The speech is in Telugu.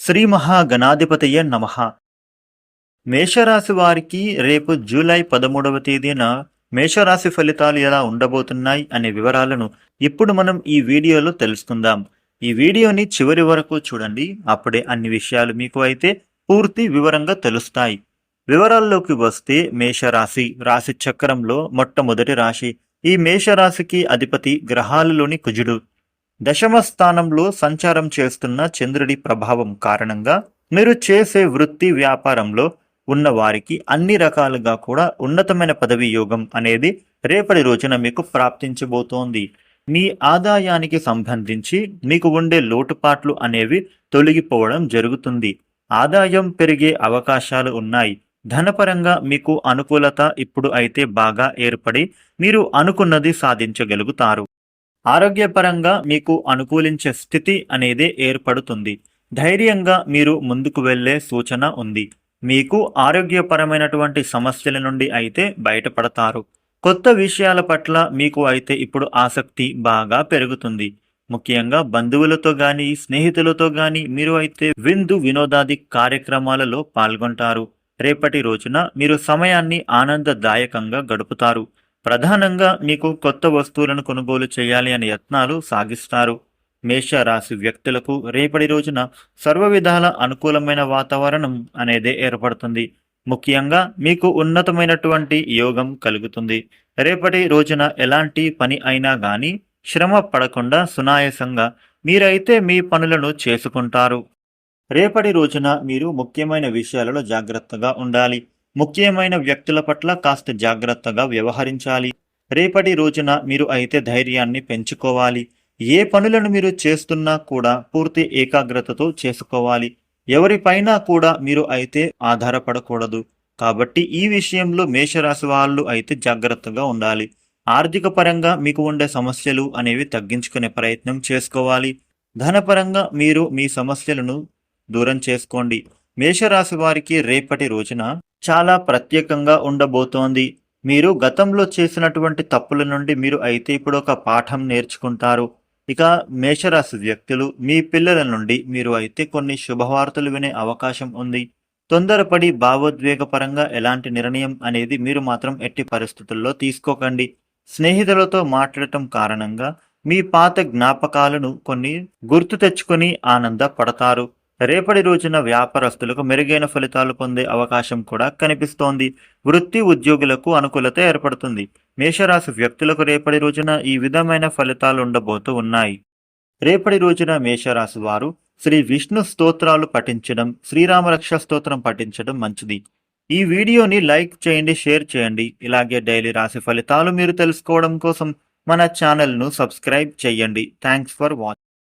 శ్రీ మహాగణాధిపతయ నమ. మేషరాశి వారికి రేపు జూలై పదమూడవ తేదీన మేషరాశి ఫలితాలు ఎలా ఉండబోతున్నాయి అనే వివరాలను ఇప్పుడు మనం ఈ వీడియోలో తెలుసుకుందాం. ఈ వీడియోని చివరి వరకు చూడండి అప్పుడే అన్ని విషయాలు మీకు అయితే పూర్తి వివరంగా తెలుస్తాయి. వివరాల్లోకి వస్తే మేషరాశి రాశి చక్రంలో మొట్టమొదటి రాశి. ఈ మేషరాశికి అధిపతి గ్రహాలలోని కుజుడు. దశమ స్థానంలో సంచారం చేస్తున్న చంద్రుడి ప్రభావం కారణంగా మీరు చేసే వృత్తి వ్యాపారంలో ఉన్న వారికి అన్ని రకాలుగా కూడా ఉన్నతమైన పదవి యోగం అనేది రేపటి రోజున మీకు ప్రాప్తించబోతోంది. మీ ఆదాయానికి సంబంధించి మీకు ఉండే లోటుపాట్లు అనేవి తొలగిపోవడం జరుగుతుంది. ఆదాయం పెరిగే అవకాశాలు ఉన్నాయి. ధనపరంగా మీకు అనుకూలత ఇప్పుడు అయితే బాగా ఏర్పడి మీరు అనుకున్నది సాధించగలుగుతారు. ఆరోగ్యపరంగా మీకు అనుకూలించే స్థితి అనేది ఏర్పడుతుంది. ధైర్యంగా మీరు ముందుకు వెళ్ళే సూచన ఉంది. మీకు ఆరోగ్యపరమైనటువంటి సమస్యల నుండి అయితే బయటపడతారు. కొత్త విషయాల పట్ల మీకు అయితే ఇప్పుడు ఆసక్తి బాగా పెరుగుతుంది. ముఖ్యంగా బంధువులతో గాని స్నేహితులతో గాని మీరు అయితే విందు వినోదాది కార్యక్రమాలలో పాల్గొంటారు. రేపటి రోజున మీరు సమయాన్ని ఆనందదాయకంగా గడుపుతారు. ప్రధానంగా మీకు కొత్త వస్తువులను కొనుగోలు చేయాలి అనే యత్నాలు సాగిస్తారు. మేష రాశి వ్యక్తులకు రేపటి రోజున సర్వ విధాల అనుకూలమైన వాతావరణం అనేది ఏర్పడుతుంది. ముఖ్యంగా మీకు ఉన్నతమైనటువంటి యోగం కలుగుతుంది. రేపటి రోజున ఎలాంటి పని అయినా గాని శ్రమ పడకుండా సునాయాసంగా మీరైతే మీ పనులను చేసుకుంటారు. రేపటి రోజున మీరు ముఖ్యమైన విషయాలలో జాగ్రత్తగా ఉండాలి. ముఖ్యమైన వ్యక్తుల పట్ల కాస్త జాగ్రత్తగా వ్యవహరించాలి. రేపటి రోజున మీరు అయితే ధైర్యాన్ని పెంచుకోవాలి. ఏ పనులను మీరు చేస్తున్నా కూడా పూర్తి ఏకాగ్రతతో చేసుకోవాలి. ఎవరిపైనా కూడా మీరు అయితే ఆధారపడకూడదు. కాబట్టి ఈ విషయంలో మేషరాశి వాళ్ళు అయితే జాగ్రత్తగా ఉండాలి. ఆర్థిక పరంగా మీకు ఉండే సమస్యలు అనేవి తగ్గించుకునే ప్రయత్నం చేసుకోవాలి. ధనపరంగా మీరు మీ సమస్యలను దూరం చేసుకోండి. మేషరాశి వారికి రేపటి రోజున చాలా ప్రత్యేకంగా ఉండబోతోంది. మీరు గతంలో చేసినటువంటి తప్పుల నుండి మీరు అయితే ఇప్పుడు ఒక పాఠం నేర్చుకుంటారు. ఇక మేషరాశి వ్యక్తులు మీ పిల్లల నుండి మీరు అయితే కొన్ని శుభవార్తలు వినే అవకాశం ఉంది. తొందరపడి భావోద్వేగపరంగా ఎలాంటి నిర్ణయం అనేది మీరు మాత్రం ఎట్టి పరిస్థితుల్లో తీసుకోకండి. స్నేహితులతో మాట్లాడటం కారణంగా మీ పాత జ్ఞాపకాలను కొన్ని గుర్తు తెచ్చుకొని ఆనందపడతారు. రేపటి రోజున వ్యాపారస్తులకు మెరుగైన ఫలితాలు పొందే అవకాశం కూడా కనిపిస్తోంది. వృత్తి ఉద్యోగులకు అనుకూలత ఏర్పడుతుంది. మేషరాశి వ్యక్తులకు రేపటి రోజున ఈ విధమైన ఫలితాలు ఉండబోతూ ఉన్నాయి. రేపటి రోజున మేషరాశి వారు శ్రీ విష్ణు స్తోత్రాలు పఠించడం శ్రీరామరక్ష స్తోత్రం పఠించడం మంచిది. ఈ వీడియోని లైక్ చేయండి షేర్ చేయండి. ఇలాగే డైలీ రాశి ఫలితాలు మీరు తెలుసుకోవడం కోసం మన ఛానల్ను సబ్స్క్రైబ్ చేయండి. Thanks for watching